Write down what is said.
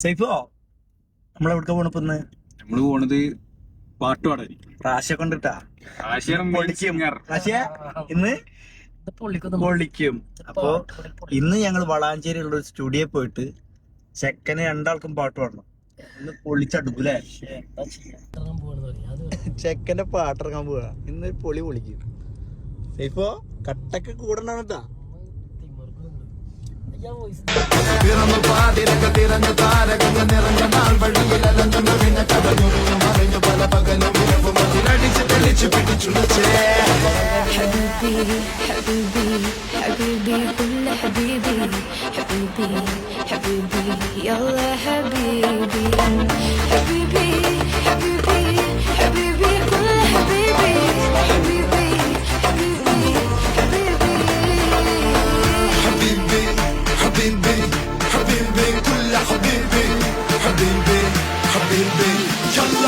സൈഫോ പോണ പോണിപ്പിന്ന് നമ്മൾ പോണത് പാട്ട് പാടാൻ പ്രാശ കൊണ്ടിട്ടാ പൊളിക്കും. പ്രാശ ഇന്ന് പൊളിക്കും അപ്പൊ ഇന്ന് ഞങ്ങൾ വളാഞ്ചേരിയിലുള്ള ഒരു സ്റ്റുഡിയോ പോയിട്ട് ചെക്കന് രണ്ടാൾക്കും പാട്ട് പാടണം. ഇന്ന് പൊളിച്ചടുക്കൂലേ ചെക്കന്റെ പാട്ടിറങ്ങാൻ പോവാ. ഇന്ന് പൊളി പൊളിക്കും. സൈഫോ കട്ടൊക്കെ കൂടണ്ടാണ് കേട്ടാ നിറഞ്ഞ നിറഞ്ഞ നാൾ വഴിയിൽ അലഞ്ഞുണ്ട് പിന്നെ കടഞ്ഞൊരുങ്ങി മറിഞ്ഞു പല പകലും വിരവും അതിലടിച്ച് തെളിച്ച് പിടിച്ചുടച്ചേ. حبيبي حبيبي حبيبي يلا حبيبي Kadir Bey Kadir